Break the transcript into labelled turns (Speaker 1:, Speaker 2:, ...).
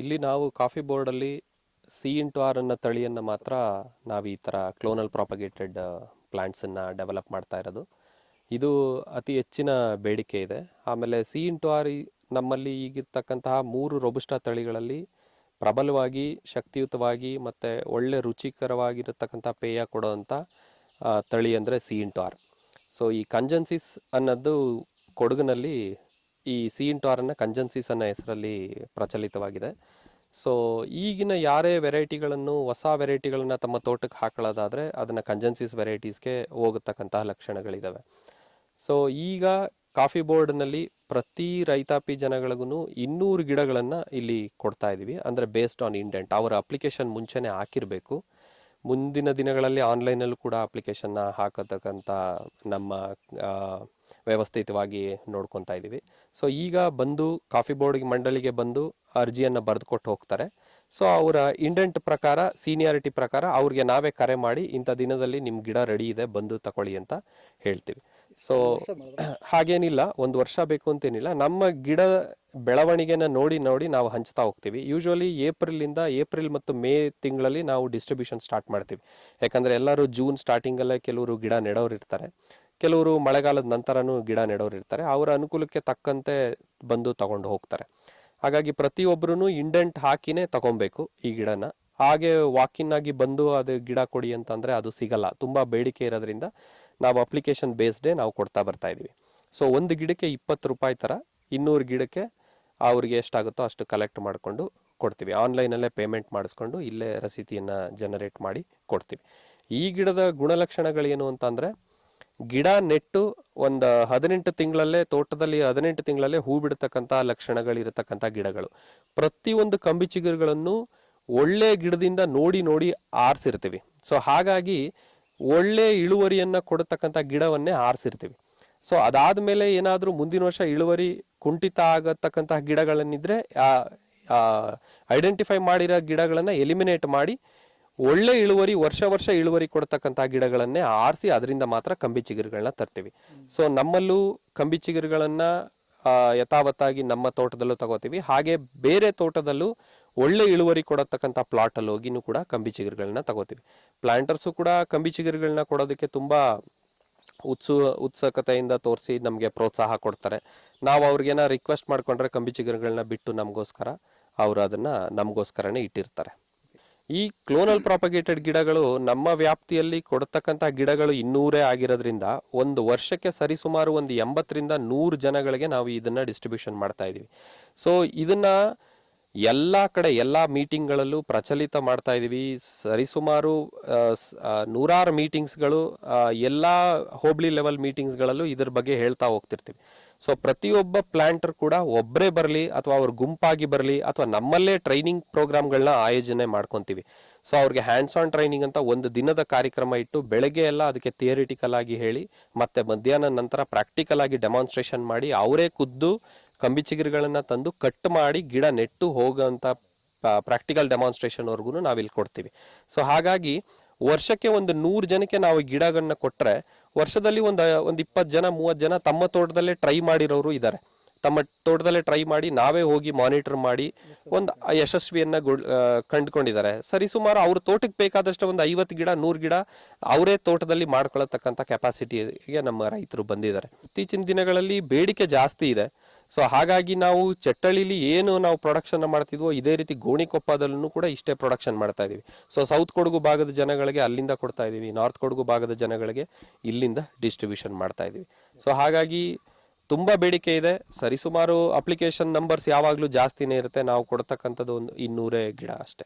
Speaker 1: ಇಲ್ಲಿ ನಾವು ಕಾಫಿ ಬೋರ್ಡಲ್ಲಿ ಸಿ ಇಂಟು ಆರ್ ಅನ್ನೋ ತಳಿಯನ್ನು ಮಾತ್ರ ನಾವು ಈ ಥರ ಕ್ಲೋನಲ್ ಪ್ರಾಪಗೇಟೆಡ್ ಪ್ಲ್ಯಾಂಟ್ಸನ್ನು ಡೆವಲಪ್ ಮಾಡ್ತಾ ಇರೋದು. ಇದು ಅತಿ ಹೆಚ್ಚಿನ ಬೇಡಿಕೆ ಇದೆ. ಆಮೇಲೆ ಸಿ ಇಂಟು ಆರ್ ನಮ್ಮಲ್ಲಿ ಈಗಿರ್ತಕ್ಕಂತಹ ಮೂರು ರೊಬಸ್ಟಾ ತಳಿಗಳಲ್ಲಿ ಪ್ರಬಲವಾಗಿ, ಶಕ್ತಿಯುತವಾಗಿ ಮತ್ತು ಒಳ್ಳೆ ರುಚಿಕರವಾಗಿರತಕ್ಕಂಥ ಪೇಯ ಕೊಡುವಂಥ ತಳಿ ಅಂದರೆ ಸಿ ಇಂಟು ಆರ್. ಸೊ ಈ ಕಂಜನ್ಸಿಸ್ ಅನ್ನೋದು ಕೊಡಗಿನಲ್ಲಿ ಈ ಸಿ ಇಂಟು ಆರನ್ನು ಕಂಜನ್ಸೀಸ್ ಅನ್ನೋ ಹೆಸರಲ್ಲಿ ಪ್ರಚಲಿತವಾಗಿದೆ. ಸೊ ಈಗಿನ ಯಾರೇ ವೆರೈಟಿಗಳನ್ನು, ಹೊಸ ವೆರೈಟಿಗಳನ್ನು ತಮ್ಮ ತೋಟಕ್ಕೆ ಹಾಕೊಳ್ಳೋದಾದರೆ ಅದನ್ನು ಕಂಜನ್ಸೀಸ್ ವೆರೈಟೀಸ್ಗೆ ಹೋಗತಕ್ಕಂತಹ ಲಕ್ಷಣಗಳಿದ್ದಾವೆ ಸೊ ಈಗ ಕಾಫಿ ಬೋರ್ಡ್ನಲ್ಲಿ ಪ್ರತಿ ರೈತಾಪಿ ಜನಗಳಿಗೂ ಇನ್ನೂರು ಗಿಡಗಳನ್ನು ಇಲ್ಲಿ ಕೊಡ್ತಾ ಇದ್ದೀವಿ ಅಂದರೆ ಬೇಸ್ಡ್ ಆನ್ ಇಂಡೆಂಟ್ ಅವರ ಅಪ್ಲಿಕೇಶನ್ ಮುಂಚೆನೇ ಹಾಕಿರಬೇಕು. ಮುಂದಿನ ದಿನಗಳಲ್ಲಿ ಆನ್ಲೈನಲ್ಲೂ ಕೂಡ ಅಪ್ಲಿಕೇಶನ್ನ ಹಾಕತಕ್ಕಂಥ ನಮ್ಮ ವ್ಯವಸ್ಥಿತವಾಗಿ ನೋಡ್ಕೊತಾ ಇದ್ದೀವಿ. ಸೊ ಈಗ ಬಂದು ಕಾಫಿ ಬೋರ್ಡ್ ಮಂಡಳಿಗೆ ಬಂದು ಅರ್ಜಿಯನ್ನು ಬರೆದುಕೊಟ್ಟು ಹೋಗ್ತಾರೆ. ಸೊ ಅವರ ಇಂಡೆಂಟ್ ಪ್ರಕಾರ ಸೀನಿಯಾರಿಟಿ ಪ್ರಕಾರ ಅವ್ರಿಗೆ ನಾವೇ ಕರೆ ಮಾಡಿ ಇಂಥ ದಿನದಲ್ಲಿ ನಿಮ್ಮ ಗಿಡ ರೆಡಿ ಇದೆ ಬಂದು ತಗೊಳ್ಳಿ ಅಂತ ಹೇಳ್ತೀವಿ. ಸೊ ಹಾಗೇನಿಲ್ಲ ಒಂದು ವರ್ಷ ಬೇಕು ಅಂತೇನಿಲ್ಲ ನಮ್ಮ ಗಿಡ ಬೆಳವಣಿಗೆನ ನೋಡಿ ನೋಡಿ ನಾವು ಹಂಚ್ತಾ ಹೋಗ್ತೀವಿ. ಯೂಶುವಲಿ ಏಪ್ರಿಲಿಂದ ಏಪ್ರಿಲ್ ಮತ್ತು ಮೇ ತಿಂಗಳಲ್ಲಿ ನಾವು ಡಿಸ್ಟ್ರಿಬ್ಯೂಷನ್ ಸ್ಟಾರ್ಟ್ ಮಾಡ್ತೀವಿ. ಯಾಕಂದ್ರೆ ಎಲ್ಲರೂ ಜೂನ್ ಸ್ಟಾರ್ಟಿಂಗಲ್ಲೇ ಕೆಲವರು ಗಿಡ ನೆಡೋರು ಇರ್ತಾರೆ. ಕೆಲವರು ಮಳೆಗಾಲದ ನಂತರನೂ ಗಿಡ ನೆಡೋರು ಇರ್ತಾರೆ. ಅವರ ಅನುಕೂಲಕ್ಕೆ ತಕ್ಕಂತೆ ಬಂದು ತಗೊಂಡು ಹೋಗ್ತಾರೆ. ಹಾಗಾಗಿ ಪ್ರತಿಯೊಬ್ಬರೂ ಇಂಡೆಂಟ್ ಹಾಕಿನೇ ತಗೊಬೇಕು ಈ ಗಿಡನ. ಹಾಗೆ ವಾಕಿನ್ ಆಗಿ ಬಂದು ಅದು ಗಿಡ ಕೊಡಿ ಅಂತಂದರೆ ಅದು ಸಿಗಲ್ಲ. ತುಂಬಾ ಬೇಡಿಕೆ ಇರೋದ್ರಿಂದ ನಾವು ಅಪ್ಲಿಕೇಶನ್ ಬೇಸ್ಡೇ ನಾವು ಕೊಡ್ತಾ ಬರ್ತಾ ಇದ್ದೀವಿ ಸೊ ಒಂದು ಗಿಡಕ್ಕೆ ಇಪ್ಪತ್ತು ರೂಪಾಯಿ ತರ ಇನ್ನೂರು ಗಿಡಕ್ಕೆ ಅವ್ರಿಗೆ ಎಷ್ಟಾಗುತ್ತೋ ಅಷ್ಟು ಕಲೆಕ್ಟ್ ಮಾಡಿಕೊಂಡು ಕೊಡ್ತೀವಿ. ಆನ್ಲೈನಲ್ಲೇ ಪೇಮೆಂಟ್ ಮಾಡಿಸ್ಕೊಂಡು ಇಲ್ಲೇ ರಸೀತಿಯನ್ನು ಜನರೇಟ್ ಮಾಡಿ ಕೊಡ್ತೀವಿ. ಈ ಗಿಡದ ಗುಣಲಕ್ಷಣಗಳೇನು ಅಂತಂದರೆ, ಗಿಡ ನೆಟ್ಟು ಒಂದು ಹದಿನೆಂಟು ತಿಂಗಳಲ್ಲೇ, ತೋಟದಲ್ಲಿ ಹದಿನೆಂಟು ತಿಂಗಳಲ್ಲೇ ಹೂ ಬಿಡ್ತಕ್ಕಂಥ ಲಕ್ಷಣಗಳಿರತಕ್ಕಂಥ ಗಿಡಗಳು. ಪ್ರತಿಯೊಂದು ಕಂಬಿ ಚಿಗುರುಗಳನ್ನು ಒಳ್ಳೆ ಗಿಡದಿಂದ ನೋಡಿ ನೋಡಿ ಆರಿಸಿರ್ತೀವಿ. ಸೊ ಹಾಗಾಗಿ ಒಳ್ಳೆ ಇಳುವರಿಯನ್ನು ಕೊಡತಕ್ಕಂಥ ಗಿಡವನ್ನೇ ಆರಿಸಿರ್ತೀವಿ. ಸೊ ಅದಾದ್ಮೇಲೆ ಏನಾದರೂ ಮುಂದಿನ ವರ್ಷ ಇಳುವರಿ ಕುಂಠಿತ ಆಗತಕ್ಕಂತಹ ಗಿಡಗಳನ್ನಿದ್ರೆ ಐಡೆಂಟಿಫೈ ಮಾಡಿರೋ ಗಿಡಗಳನ್ನ ಎಲಿಮಿನೇಟ್ ಮಾಡಿ, ಒಳ್ಳೆ ಇಳುವರಿ, ವರ್ಷ ವರ್ಷ ಇಳುವರಿ ಕೊಡ್ತಕ್ಕಂಥ ಗಿಡಗಳನ್ನೇ ಆರಿಸಿ ಅದರಿಂದ ಮಾತ್ರ ಕಂಬಿ ಚಿಗುರುಗಳನ್ನ ತರ್ತೀವಿ. ಸೊ ನಮ್ಮಲ್ಲೂ ಕಂಬಿ ಚಿಗುರುಗಳನ್ನ ಯಥಾವತ್ತಾಗಿ ನಮ್ಮ ತೋಟದಲ್ಲೂ ತಗೋತೀವಿ. ಹಾಗೆ ಬೇರೆ ತೋಟದಲ್ಲೂ ಒಳ್ಳೆ ಇಳುವರಿ ಕೊಡತಕ್ಕಂಥ ಪ್ಲಾಟ್ ಅಲ್ಲಿ ಹೋಗಿನೂ ಕೂಡ ಕಂಬಿ ಚಿಗುರುಗಳನ್ನ ತಗೋತೀವಿ. ಪ್ಲಾಂಟರ್ಸು ಕೂಡ ಕಂಬಿ ಚಿಗುರುಗಳನ್ನ ಕೊಡೋದಕ್ಕೆ ತುಂಬಾ ಉತ್ಸು, ಉತ್ಸುಕತೆಯಿಂದ ತೋರಿಸಿ ನಮಗೆ ಪ್ರೋತ್ಸಾಹ ಕೊಡ್ತಾರೆ. ನಾವು ಅವ್ರಿಗೇನ ರಿಕ್ವೆಸ್ಟ್ ಮಾಡಿಕೊಂಡ್ರೆ ಕಂಬಿ ಚಿಗುರುಗಳನ್ನ ಬಿಟ್ಟು ನಮಗೋಸ್ಕರ ಅವರು ಅದನ್ನು ನಮಗೋಸ್ಕರನೇ ಇಟ್ಟಿರ್ತಾರೆ. ಈ ಕ್ಲೋನಲ್ ಪ್ರಾಪಗೇಟೆಡ್ ಗಿಡಗಳು ನಮ್ಮ ವ್ಯಾಪ್ತಿಯಲ್ಲಿ ಕೊಡತಕ್ಕಂಥ ಗಿಡಗಳು ಇನ್ನೂರೇ ಆಗಿರೋದ್ರಿಂದ ಒಂದು ವರ್ಷಕ್ಕೆ ಸರಿಸುಮಾರು ಒಂದು ಎಂಬತ್ತರಿಂದ ನೂರು ಜನಗಳಿಗೆ ನಾವು ಇದನ್ನು ಡಿಸ್ಟ್ರಿಬ್ಯೂಷನ್ ಮಾಡ್ತಾ ಇದ್ದೀವಿ ಸೊ ಇದನ್ನ ಎಲ್ಲ ಕಡೆ ಎಲ್ಲ ಮೀಟಿಂಗ್ಗಳಲ್ಲೂ ಪ್ರಚಲಿತ ಮಾಡ್ತಾ ಇದ್ದೀವಿ ಸರಿಸುಮಾರು ನೂರಾರು ಮೀಟಿಂಗ್ಸ್ಗಳು ಎಲ್ಲ ಹೋಬಳಿ ಲೆವೆಲ್ ಮೀಟಿಂಗ್ಸ್ಗಳಲ್ಲೂ ಇದ್ರ ಬಗ್ಗೆ ಹೇಳ್ತಾ ಹೋಗ್ತಿರ್ತೀವಿ. ಸೊ, ಪ್ರತಿಯೊಬ್ಬ ಪ್ಲಾಂಟರ್ ಕೂಡ ಒಬ್ಬರೇ ಬರಲಿ ಅಥವಾ ಅವ್ರ ಗುಂಪಾಗಿ ಬರಲಿ ಅಥವಾ ನಮ್ಮಲ್ಲೇ ಟ್ರೈನಿಂಗ್ ಪ್ರೋಗ್ರಾಮ್ಗಳನ್ನ ಆಯೋಜನೆ ಮಾಡ್ಕೊಂತೀವಿ. ಸೊ, ಅವ್ರಿಗೆ ಹ್ಯಾಂಡ್ಸ್ ಆನ್ ಟ್ರೈನಿಂಗ್ ಅಂತ ಒಂದು ದಿನದ ಕಾರ್ಯಕ್ರಮ ಇಟ್ಟು ಬೆಳಗ್ಗೆ ಎಲ್ಲ ಅದಕ್ಕೆ ಥಿಯರಿಟಿಕಲ್ ಆಗಿ ಹೇಳಿ ಮತ್ತೆ ಮಧ್ಯಾಹ್ನ ನಂತರ ಪ್ರಾಕ್ಟಿಕಲ್ ಆಗಿ ಡೆಮಾನ್ಸ್ಟ್ರೇಷನ್ ಮಾಡಿ ಅವರೇ ಖುದ್ದು ಕಂಬಿ ಚಿಗುರುಗಳನ್ನ ತಂದು ಕಟ್ ಮಾಡಿ ಗಿಡ ನೆಟ್ಟು ಹೋಗೋಂಥ ಪ್ರಾಕ್ಟಿಕಲ್ ಡೆಮಾನ್ಸ್ಟ್ರೇಷನ್ವರೆಗೂ ನಾವಿಲ್ಲಿ ಕೊಡ್ತೀವಿ. ಸೊ ಹಾಗಾಗಿ ವರ್ಷಕ್ಕೆ ಒಂದು ನೂರು ಜನಕ್ಕೆ ನಾವು ಗಿಡಗಳನ್ನ ಕೊಟ್ರೆ ವರ್ಷದಲ್ಲಿ ಒಂದು ಒಂದು ಇಪ್ಪತ್ತು ಜನ, ಮೂವತ್ತು ಜನ ತಮ್ಮ ತೋಟದಲ್ಲೇ ಟ್ರೈ ಮಾಡಿರೋರು ಇದ್ದಾರೆ ತಮ್ಮ ತೋಟದಲ್ಲೇ ಟ್ರೈ ಮಾಡಿ ನಾವೇ ಹೋಗಿ ಮಾನಿಟರ್ ಮಾಡಿ ಒಂದು ಯಶಸ್ವಿಯನ್ನ ಕಂಡುಕೊಂಡಿದ್ದಾರೆ. ಸರಿ, ಸುಮಾರು ಅವ್ರ ತೋಟಕ್ಕೆ ಬೇಕಾದಷ್ಟು ಒಂದು ಐವತ್ತು ಗಿಡ, ನೂರು ಗಿಡ ಅವರೇ ತೋಟದಲ್ಲಿ ಮಾಡ್ಕೊಳ್ಳತಕ್ಕಂಥ ಕೆಪಾಸಿಟಿಗೆ ನಮ್ಮ ರೈತರು ಬಂದಿದ್ದಾರೆ. ಇತ್ತೀಚಿನ ದಿನಗಳಲ್ಲಿ ಬೇಡಿಕೆ ಜಾಸ್ತಿ ಇದೆ. ಸೊ ಹಾಗಾಗಿ ನಾವು ಚಟ್ಟಳಿಲಿ ಏನು ನಾವು ಪ್ರೊಡಕ್ಷನ್ ಮಾಡ್ತಿದ್ವೋ ಇದೇ ರೀತಿ ಗೋಣಿಕೊಪ್ಪದಲ್ಲೂ ಕೂಡ ಇಷ್ಟೇ ಪ್ರೊಡಕ್ಷನ್ ಮಾಡ್ತಾ ಇದೀವಿ ಸೊ ಸೌತ್ ಕೊಡಗು ಭಾಗದ ಜನಗಳಿಗೆ ಅಲ್ಲಿಂದ ಕೊಡ್ತಾ ಇದೀವಿ ನಾರ್ತ್ ಕೊಡಗು ಭಾಗದ ಜನಗಳಿಗೆ ಇಲ್ಲಿಂದ ಡಿಸ್ಟ್ರಿಬ್ಯೂಷನ್ ಮಾಡ್ತಾ ಇದೀವಿ ಸೊ ಹಾಗಾಗಿ ತುಂಬಾ ಬೇಡಿಕೆ ಇದೆ. ಸರಿಸುಮಾರು ಅಪ್ಲಿಕೇಶನ್ ನಂಬರ್ಸ್ ಯಾವಾಗಲೂ ಜಾಸ್ತಿನೇ ಇರುತ್ತೆ. ನಾವು ಕೊಡ್ತಕ್ಕಂಥದ್ದು ಒಂದು ಇನ್ನೂರೇ ಗಿಡ ಅಷ್ಟೇ.